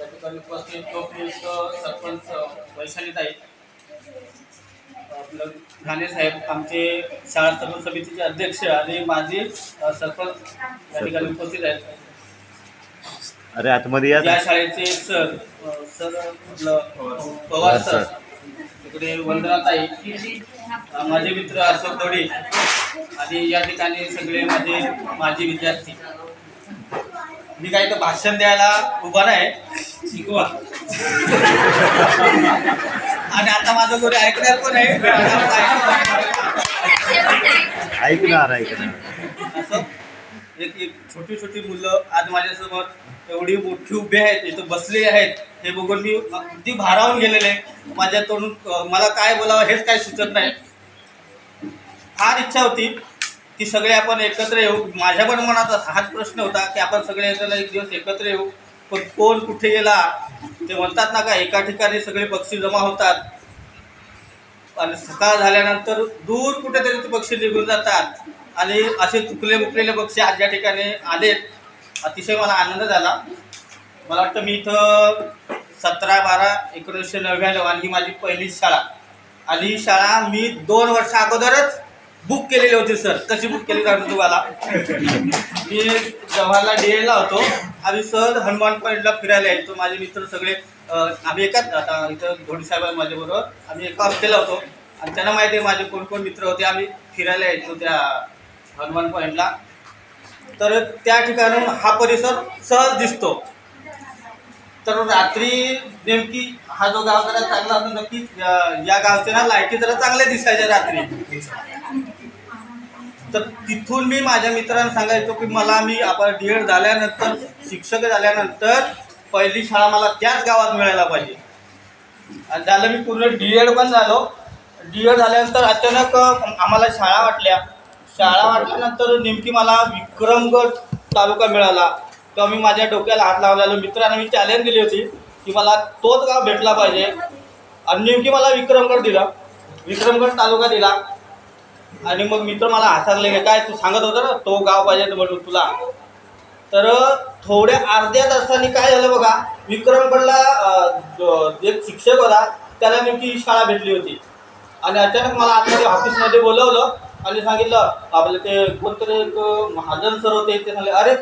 या ठिकाणी उपस्थित लोकनियुक्त सरपंच वैशालीताई आपलं घाणे साहेब आमचे शाळा सरपंच समितीचे अध्यक्ष आणि माजी अ, सरपंच या ठिकाणी उपस्थित आहेत. अरे आतमध्ये या शाळेचे सर सर आपलं पवार सर तिकडे वंदनाताई माझे मित्र अशोक दौडे आणि या ठिकाणी सगळे माझे माजी विद्यार्थी. मी काही तर भाषण द्यायला उभा नाही. शिकवा. आणि आता माझं कोणी ऐकणार पण आहे? ऐकणार ऐकणार. असं? एक एक छोटी छोटी मुलं आज माझ्यासमोर एवढी मोठी उभी आहेत इथं बसले आहेत हे बघून मी अगदी भारावून गेलेले आहे. माझ्या तोंडून मला काय बोलावं हेच काय सुचत नाही. फार इच्छा होती की सगळे आपण एकत्र येऊ. माझ्या पण मनात हाच प्रश्न होता की आपण सगळे एक दिवस एकत्र येऊ. पण कोण कुठे गेला ते म्हणतात ना का एका ठिकाणी सगळे पक्षी जमा होतात. आणि सकाळ झाल्यानंतर दूर कुठेतरी ते पक्षी निघून जातात. आणि असे चुकले मुकलेले पक्षी आज या ठिकाणी आलेत अतिशय मला आनंद झाला. मला वाटतं मी इथं सतरा बारा एकोणीसशे नव्याण्णव आणि ही माझी पहिली शाळा. आणि ही शाळा मी दोन वर्षा अगोदरच बुक केलेली होती सर कशी बुक केली जाते तुम्हाला? मी जवाहरला डी एला होतो. आम्ही सहज हनुमान पॉईंटला फिरायला यायचो. माझे मित्र सगळे आम्ही एकाच आता इथं धोडी साहेब आहे माझ्याबरोबर आम्ही एका हॉस्टेलला होतो. आणि त्यांना माहिती आहे माझे कोण कोण मित्र होते आम्ही फिरायला यायचो त्या हनुमान पॉईंटला तर त्या ठिकाणून हा परिसर सहज दिसतो. तर रात्री नेमकी हा जो गाव जरा चांगला होता नक्की या- या गावच्या ना लाईटी जरा चांगल्या दिसायच्या रात्री. तर तिथून मी माझ्या मित्रांना सांगायचो की मला मी आपण डी एड झाल्यानंतर शिक्षक झाल्यानंतर पहिली शाळा मला त्याच गावात मिळायला पाहिजे. आणि झालं मी पूर्ण डी एड पण झालो. डी एड झाल्यानंतर अचानक आम्हाला शाळा वाटल्या. शाळा वाटल्यानंतर नेमकी मला विक्रमगड तालुका मिळाला. तेव्हा मी माझ्या डोक्याला हात लावलेलो. मित्रांना मी चॅलेंज दिली होती की मला तोच गाव भेटला पाहिजे. आणि नेमकी मला विक्रमगड दिला. विक्रमगड तालुका दिला. आणि मग मित्र मला हसारले की काय तू सांगत होता ना तो गाव पाहिजे म्हणून तुला. तर थोड्या अर्ध्या तासाने काय झालं बघा विक्रमगडला अं, एक शिक्षक होता त्याला नेमकी शाळा भेटली होती. आणि अचानक मला आतमध्ये ऑफिसमध्ये बोलवलं आणि सांगितलं आपलं ते कोणतरी एक महाजन सर होते ते सांगले अरे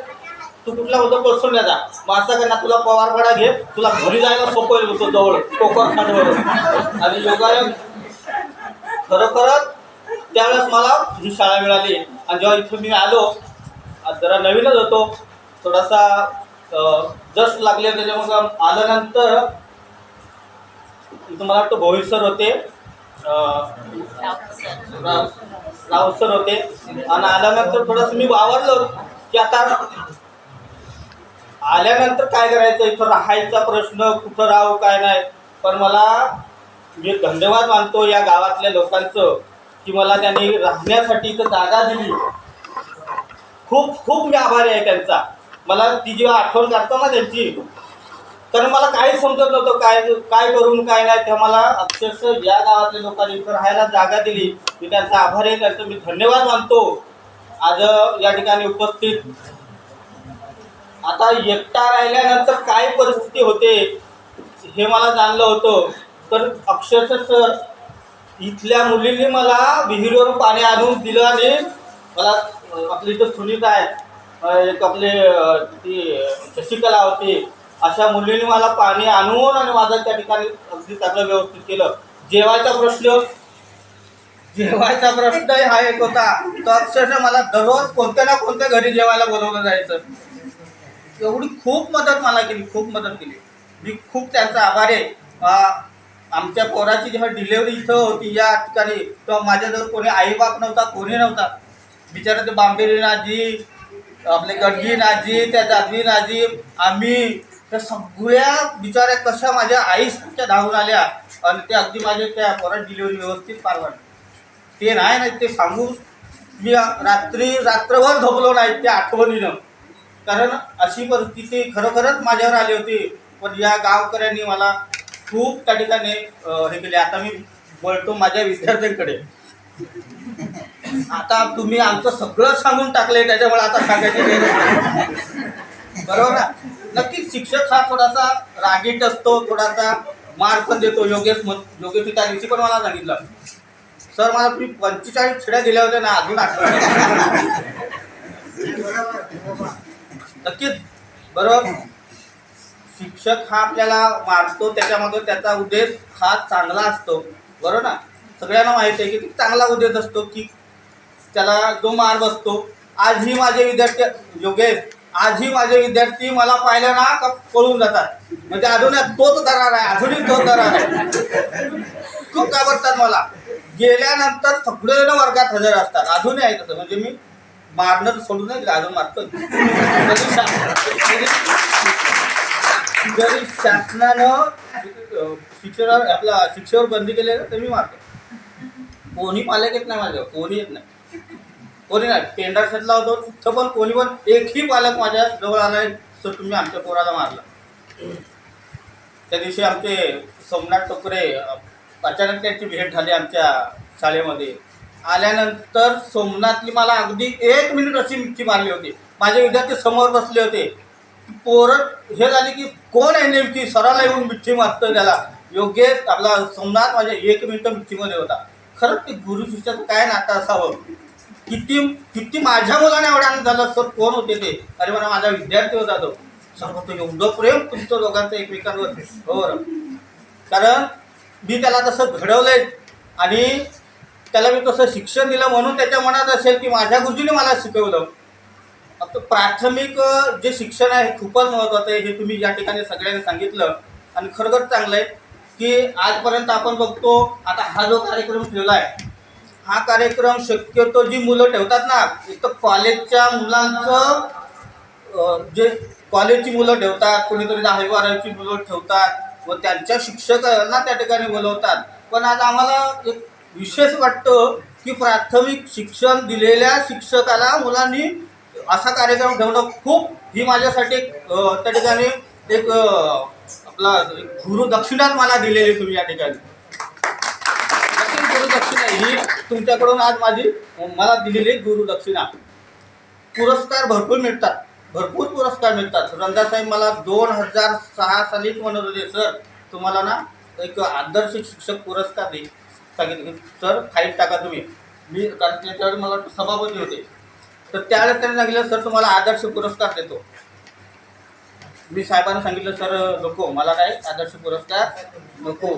तू कुठला होता परसोण्याचा मग असं का ना तुला पवारपाडा घे तुला घरी जायला सोपं होईल जवळ कोकण खांडवर आणि योगायोग खरोखरच त्यावेळेस मला ही शाळा मिळाली आणि जेव्हा इथं मी आलो जरा नवीनच होतो. थोडासा जस्ट लागले त्याच्यामुळे आल्यानंतर इथं मला वाटतं भोईर सर होते. राव सर होते. आणि आल्यानंतर थोडंसं मी वावरलो की आता आल्यानंतर काय करायचं? इथं राहायचा प्रश्न कुठं राहू काय नाही. पण मला मी धन्यवाद मानतो या गावातल्या लोकांचं. की मला त्यांनी राहण्यासाठी इथं जागा दिली. खूप खूप मी आभारी आहे त्यांचा. मला ती जेव्हा आठवण काढतो ना त्यांची कारण मला काही समजत नव्हतं काय काय करून काय नाही. तेव्हा मला अक्षरशः या गावातल्या लोकांनी इथं राहायला जागा दिली. मी त्यांचा आभारी आहे. त्यांचं मी धन्यवाद मानतो. आज या ठिकाणी उपस्थित. आता एकटा राहिल्यानंतर काय परिस्थिती होते हे मला जाणलं होतं. तर अक्षरशः सर इथल्या मुलींनी मला विहिरीवरून पाणी आणून दिलं आणि मला आपली इथं सुनीता आहे एक आपले ती शशिकला होती अशा मुलींनी मला पाणी आणून आणि माझं त्या ठिकाणी अगदी चांगलं व्यवस्थित केलं. जेवायचा प्रश्न जेवायचा प्रश्नही हा एक होता. तो अक्षरशः मला दररोज कोणत्या ना कोणत्या घरी जेवायला बोलवलं जायचं. एवढी खूप मदत मला केली खूप मदत केली. मी खूप त्यांचा आभारी आहे. आमच्या पोराची जेव्हा डिलेवरी इथं होती या ठिकाणी तेव्हा माझ्याजवळ कोणी आईबाप नव्हता कोणी नव्हता. बिचारा ते बांबेरी नाजी आपले गडगी नाजी त्या जादवी नाजी आम्ही त्या सगळ्या बिचाऱ्या कशा माझ्या आईसारख्या धावून आल्या आणि ते अगदी माझ्या त्या पोरात डिलिव्हरी व्यवस्थित पार पाडली. ते नाही ना ते सांगू मी रात्री रात्रभर झोपलो नाही त्या आठवणीनं. कारण अशी परिस्थिती खरोखरच माझ्यावर आली होती. पण या गावकऱ्यांनी मला खूप त्या ठिकाणी हे केले. आता मी बोलतो माझ्या विद्यार्थ्यांकडे. आता तुम्ही आमचं सगळं सांगून टाकले त्याच्यामुळे आता सांगायची. बरोबर ना? नक्कीच शिक्षक हा थोडासा रागीट असतो थोडासा मार पण देतो. योगेश मत योगेश त्या दिवशी पण मला सांगितलं. सर मला तुम्ही पंचेचाळीस छिड्या दिल्या होत्या ना अजून आठवण नक्कीच. बरोबर? शिक्षक हा आपल्याला मारतो त्याच्यामध्ये त्याचा उद्देश हा चांगला असतो. बरोबर ना? सगळ्यांना माहीत आहे की चांगला उद्देश असतो की त्याला जो मार बसतो आजही माझे विद्यार्थी योगेश आजही माझे विद्यार्थी मला पाहिलं ना का पळून जातात. म्हणजे अजून तोच दरार आहे अजूनही तोच दरार आहे. खूप घाबरतात मला. गेल्यानंतर सगळेजण वर्गात हजर असतात. अजूनही आहे तसं. म्हणजे मी मारणं तर सोडून नाही अजून मारतो म्हणजे जरी शासनानं शिक्षणावर आपला शिक्षेवर बंदी केली ना, तर मी मारतो. कोणी पालक येत नाही माझ्यावर कोणी येत नाही. कोणी नाही पेंडा शेतला होतो तिथं पण कोणी पण एकही पालक माझ्या जवळ आला सर तुम्ही आमच्या पोराला मारला. त्या दिवशी आमचे सोमनाथ टोकरे अचानक त्यांची भेट झाली आमच्या शाळेमध्ये. आल्यानंतर सोमनाथनी मला अगदी एक मिनिट अशी मिठी मारली होती. माझे विद्यार्थी समोर बसले होते. पोरं हे झाली की कोण आहे नेमकी? सराला येऊन मिठी मारतोय त्याला. योग्य आपला सोमनाथ माझ्या एक मिनिट मिठीमध्ये होता. खरंच ते गुरु शिष्याचं काय नातं असावं? किती किती माझ्या मुलाने एवढा झालं सर कोण होते ते? अरे मला माझा विद्यार्थी होता तो. सर होतो एवढं प्रेम तुमचं दोघांचं एकमेकांवर. बरोबर कारण मी त्याला तसं घडवलंय आणि त्याला मी तसं शिक्षण दिलं म्हणून त्याच्या मनात असेल की माझ्या गुरुजीने मला शिकवलं. आता प्राथमिक जे शिक्षण आहे खूपच महत्त्वाचं आहे हे तुम्ही या ठिकाणी सगळ्यांनी सांगितलं आणि खरोखर चांगलं आहे की आजपर्यंत आपण बघतो आता हा जो कार्यक्रम ठेवला आहे हा कार्यक्रम शक्यतो जी मुलं ठेवतात ना एक तर कॉलेजच्या मुलांचं जे कॉलेजची मुलं ठेवतात कोणीतरी दहावी बारावीची मुलं ठेवतात व त्यांच्या शिक्षकांना त्या ठिकाणी बोलवतात. पण आज आम्हाला एक विशेष वाटतं की प्राथमिक शिक्षण दिलेल्या शिक्षकाला मुलांनी असा कार्यक्रम ठेवणं खूप ही माझ्यासाठी त्या ठिकाणी एक आपला गुरु दक्षिणाच मला दिलेली तुम्ही या ठिकाणी. गुरुदक्षिणा ही तुमच्याकडून आज माझी मला दिलेली गुरुदक्षिणा पुरस्कार भरपूर मिळतात भरपूर पुरस्कार मिळतात. रंगासाहेब मला दोन हजार सहा सालीच म्हणत होते सर तुम्हाला ना एक आदर्श शिक्षक पुरस्कार दे. सांगितले सर फाईट टाका तुम्ही. मी कारण त्याच्यावर मला सभापती होते. तर त्यावेळेस त्यांनी सांगितलं सर तुम्हाला आदर्श पुरस्कार देतो. मी साहेबांना सांगितलं सर नको मला काय आदर्श पुरस्कार नको.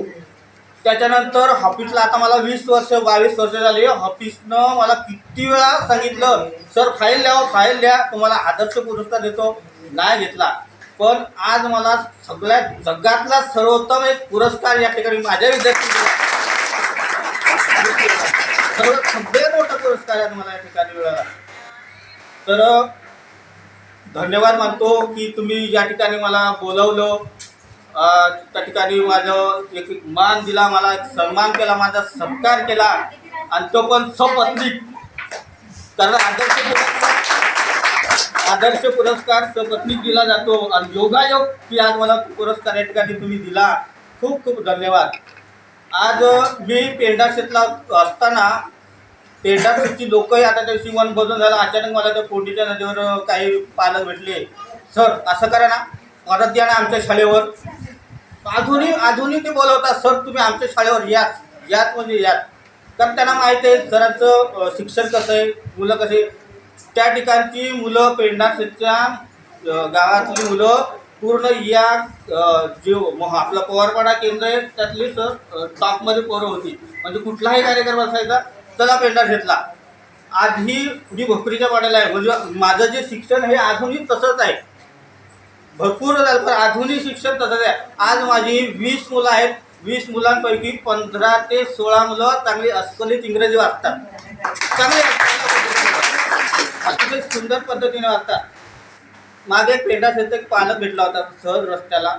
त्याच्यानंतर हॉफिसला आता मला वीस वर्ष बावीस वर्ष झाली. हॉफिसनं मला किती वेळा सांगितलं सर फाईल द्या हो, फाईल द्या तुम्हाला आदर्श पुरस्कार देतो. नाही घेतला. पण आज मला सगळ्यात जगातला सर्वोत्तम एक पुरस्कार या ठिकाणी माझ्या विद्यार्थी सगळ्यात मोठा पुरस्कार आहे मला या ठिकाणी मिळाला. तर धन्यवाद मानतो की तुम्ही या ठिकाणी मला बोलवलं. त्या ठिकाणी माझं एक मान दिला मला एक सन्मान केला माझा सत्कार केला. आणि तो पण सपत्नीक. कारण आदर्श आदर्श पुरस्कार सपत्नीक दिला जातो. आणि योगायोग की आज मला पुरस्कार या ठिकाणी तुम्ही दिला. खूप खूप धन्यवाद. आज मी पेंडा क्षेत्रात असताना पेंडा शेतची लोकही आता त्या शिवण मन बदलून झालं. अचानक मला त्या पोटीच्या नदीवर काही पालक भेटले. सर असं करा ना. परत द्या ना आमच्या शाळेवर. अजूनही अजूनही ते बोलवतात सर तुम्ही आमच्या शाळेवर याच. याच म्हणजे याच. कारण त्यांना माहीत आहे सरांचं शिक्षण कसं आहे मुलं कसे त्या ठिकाणची मुलं पेंढारच्या गावातली मुलं पूर्ण या जे आपलं पवारपाडा केंद्र आहे त्यातली सर टॉपमध्ये पोरं होती. म्हणजे कुठलाही कार्यक्रम असायचा चला पेंडा घेतला. आधी मी भोकरीच्या पाड्याला आहे म्हणजे माझं जे शिक्षण हे अजूनही तसंच आहे. भरपूर झालं पण आधुनिक शिक्षण तसंच आहे. आज माझी वीस मुलं आहेत. वीस मुलांपैकी पंधरा ते सोळा मुलं चांगली अस्खलित इंग्रजी वाचतात. चांगले अतिशय सुंदर पद्धतीने वाचतात. मागे एक पेंडा शेत एक पालक भेटला होता सहज रस्त्याला.